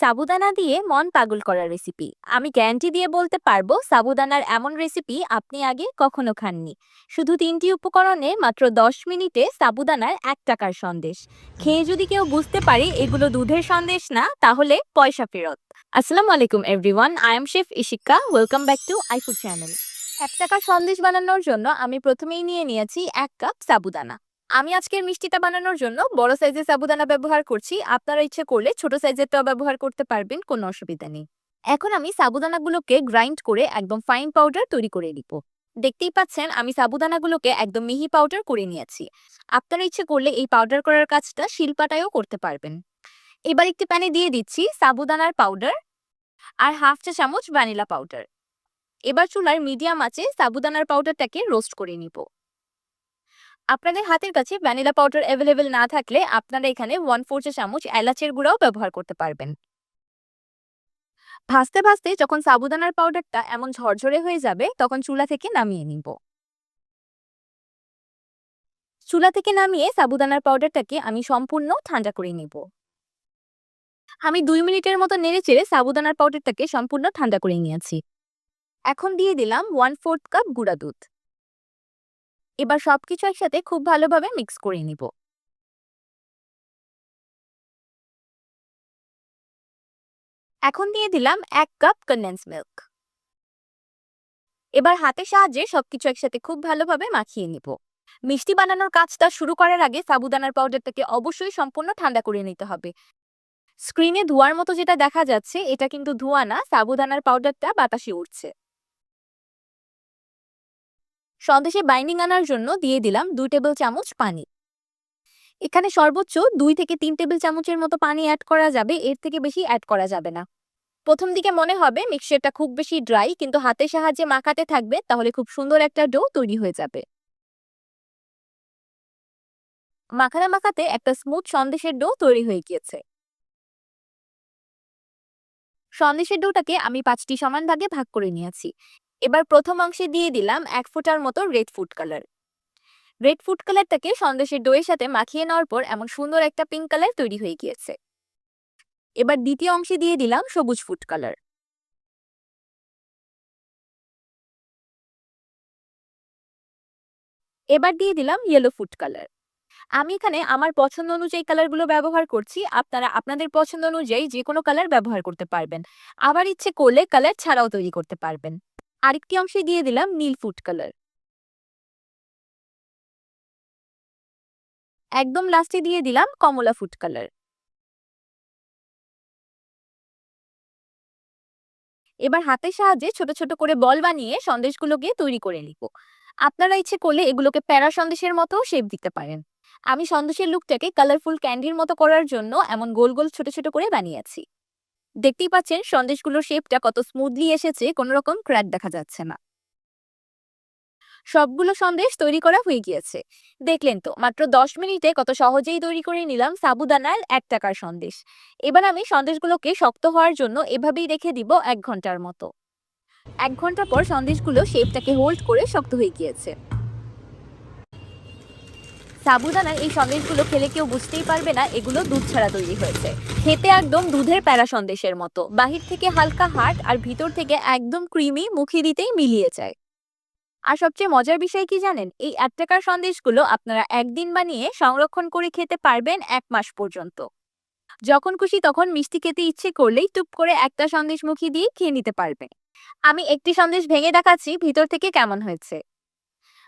সাবুদানা দিয়ে মন পাগল করা রেসিপি আমি গ্যারান্টি দিয়ে বলতে পারব, সাবুদানার এমন রেসিপি আপনি আগে কখনো খাননি। শুধু তিনটি উপকরণে মাত্র দশ মিনিটে সাবুদানার এক টাকার সন্দেশ। খেয়ে যদি কেউ বুঝতে পারে এগুলো দুধের সন্দেশ না, তাহলে পয়সা ফেরত। আসসালামু আলাইকুম everyone I am chef Ishika welcome back to iFood channel এক টাকার সন্দেশ বানানোর জন্য আমি প্রথমেই নিয়ে নিয়েছি এক কাপ সাবুদানা। আমি আজকের মিষ্টিটা বানানোর জন্য বড় সাইজের সাবুদানা ব্যবহার করছি। আপনারা ইচ্ছে করলে ছোট সাইজের সাইজেরটাও ব্যবহার করতে পারবেন, কোনো অসুবিধা নেই। এখন আমি সাবুদানাগুলোকে গ্রাইন্ড করে একদম ফাইন পাউডার তৈরি করে নিব। দেখতেই পাচ্ছেন, আমি সাবুদানাগুলোকে একদম মিহি পাউডার করে নিয়েছি। আপনারা ইচ্ছে করলে এই পাউডার করার কাজটা শিলপাটায়ও করতে পারবেন। এবার একটি প্যানে দিয়ে দিচ্ছি সাবুদানার পাউডার আর হাফ চা চামচ ভ্যানিলা পাউডার। এবার চুলার মিডিয়াম আঁচে সাবুদানার পাউডারটাকে রোস্ট করে নিব। আপনাদের হাতের কাছে ভ্যানিলা পাউডার অ্যাভেলেবেল না থাকলে আপনারা এখানে ওয়ান ফোর চামচ এলাচের গুঁড়াও ব্যবহার করতে পারবেন। ভাজতে ভাজতে যখন সাবুদানার পাউডারটা এমন ঝরঝরে হয়ে যাবে, তখন চুলা থেকে নামিয়ে নিব। চুলা থেকে নামিয়ে সাবুদানার পাউডারটাকে আমি সম্পূর্ণ ঠান্ডা করে নিব। আমি দুই মিনিটের মতো নেড়ে চেড়ে সাবুদানার পাউডারটাকে সম্পূর্ণ ঠান্ডা করে নিয়েছি। এখন দিয়ে দিলাম ওয়ান ফোর্থ কাপ গুঁড়া দুধ। এবার সবকিছু একসাথে খুব ভালোভাবে মিক্স করে নিব। এখন দিয়ে দিলাম এক কাপ কন্ডেন্স মিল্ক এবার হাতের সাহায্যে সবকিছু একসাথে খুব ভালোভাবে মাখিয়ে নিব। মিষ্টি বানানোর কাজটা শুরু করার আগে সাবুদানার পাউডারটাকে অবশ্যই সম্পূর্ণ ঠান্ডা করে নিতে হবে। স্ক্রিনে ধোয়ার মতো যেটা দেখা যাচ্ছে, এটা কিন্তু ধোয়া না, সাবুদানার পাউডারটা বাতাসে উঠছে সন্দেশে বাইন্ডিং আনার জন্য দিয়ে দিলাম দুই টেবিল চামচ পানি। এখানে সর্বোচ্চ দুই থেকে তিন টেবিল চামচের মতো পানি অ্যাড করা যাবে, এর থেকে বেশি অ্যাড করা যাবে না। প্রথম দিকে মনে হবে মিক্সচারটা খুব বেশি ড্রাই কিন্তু হাতের সাহায্যে মাখাতে থাকবে, তাহলে খুব সুন্দর একটা ডো তৈরি হয়ে যাবে। মাখানা মাখাতে একটা স্মুথ সন্দেশের ডো তৈরি হয়ে গিয়েছে। সন্দেশের ডোটাকে আমি পাঁচটি সমান ভাগে ভাগ করে নিয়েছি। এবার প্রথম অংশে দিয়ে দিলাম এক ফুটার মতো red food colour red food কালারটাকে সন্দেশের দইয়ের সাথে মাখিয়ে নেওয়ার পর এমন সুন্দর একটা পিঙ্ক কালার তৈরি হয়ে গিয়েছে। এবার দ্বিতীয় অংশে দিয়ে দিলাম সবুজ ফুড কালার এবার দিয়ে দিলাম ইয়েলো ফুড কালার আমি এখানে আমার পছন্দ অনুযায়ী কালারগুলো ব্যবহার করছি। আপনারা আপনাদের পছন্দ অনুযায়ী যে কোনো কালার ব্যবহার করতে পারবেন। আবার ইচ্ছে করলে কালার ছাড়াও তৈরি করতে পারবেন। আরেকটি অংশে দিয়ে দিলাম নীল ফুড কালার। একদম লাস্টে দিয়ে দিলাম কমলা ফুড কালার। এবার হাতের সাহায্যে ছোট ছোট করে বল বানিয়ে সন্দেশগুলোকে তৈরি করে নিব। আপনারা ইচ্ছে করলে এগুলোকে প্যারা সন্দেশের মতো শেপ দিতে পারেন। আমি সন্দেশের লুকটাকে কালারফুল ক্যান্ডির মতো করার জন্য এমন গোল গোল ছোট ছোট করে বানিয়েছি। দেখতেই পাচ্ছেন সন্দেশগুলোর শেপটা কত স্মুথলি এসেছে কোনো রকম ক্র্যাক দেখা যাচ্ছে না। সবগুলো সন্দেশ তৈরি করা হয়ে গিয়েছে। দেখলেন তো, মাত্র দশ মিনিটে কত সহজেই তৈরি করে নিলাম সাবুদানার এক টাকার সন্দেশ। এবার আমি সন্দেশগুলোকে শক্ত হওয়ার জন্য এভাবেই রেখে দিব এক ঘণ্টার মতো। এক ঘণ্টা পর সন্দেশগুলো শেপটাকে হোল্ড করে শক্ত হয়ে গিয়েছে। সাবুদানার এই সন্দেশগুলো খেলে কেউ বুঝতেই পারবে না, এগুলো দুধ ছাড়া তৈরি হয়েছে। খেতে একদম দুধের প্যারা সন্দেশের মতো। বাহির থেকে হালকা হার্ড আর ভিতর থেকে একদম ক্রিমি, মুখে দিতেই মিলিয়ে যায়। আর সবচেয়ে মজার বিষয় কি জানেন? এই এক টাকার সন্দেশগুলো আপনারা একদিন বানিয়ে সংরক্ষণ করে খেতে পারবেন এক মাস পর্যন্ত। যখন খুশি তখন মিষ্টি খেতে ইচ্ছে করলেই টুপ করে একটা সন্দেশ মুখি দিয়ে খেয়ে নিতে পারবে আমি একটি সন্দেশ ভেঙে দেখাচ্ছি, ভিতর থেকে কেমন হয়েছে।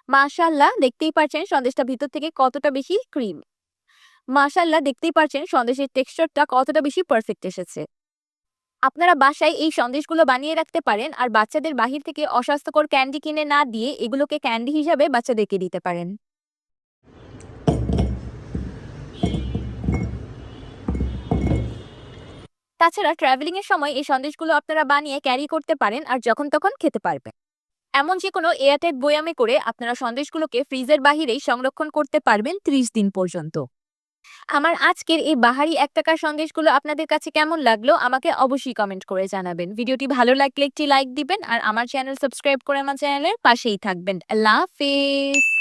মাশাল্লাহ দেখতেই পারছেন সন্দেশটা ভিতর থেকে কতটা বেশি ক্রিম মাশাল্লাহ দেখতেই পারছেন সন্দেশের টেক্সচারটা কতটা বেশি পারফেক্ট এসেছে। আপনারা বাসায় এই সন্দেশগুলো বানিয়ে রাখতে পারেন আর বাচ্চাদের বাহির থেকে অস্বাস্থ্যকর ক্যান্ডি কিনে না দিয়ে এগুলোকে ক্যান্ডি হিসাবে বাচ্চাদেরকে দিতে পারেন। তাছাড়া ট্রাভেলিং এর সময় এই সন্দেশগুলো আপনারা বানিয়ে ক্যারি করতে পারেন আর যখন তখন খেতে পারবেন। এমন যে কোনো এয়ারটাইট বয়ামে করে আপনারা সন্দেশগুলোকে ফ্রিজের বাহিরেই সংরক্ষণ করতে পারবেন ত্রিশ দিন পর্যন্ত। আমার আজকের এই বাহারি এক টাকার সন্দেশগুলো আপনাদের কাছে কেমন লাগল আমাকে অবশ্যই কমেন্ট করে জানাবেন। ভিডিওটি ভালো লাগলে একটি লাইক দিবেন আর আমার চ্যানেল সাবস্ক্রাইব করে আমার চ্যানেলের পাশেই থাকবেন। আল্লাহ হাফেজ!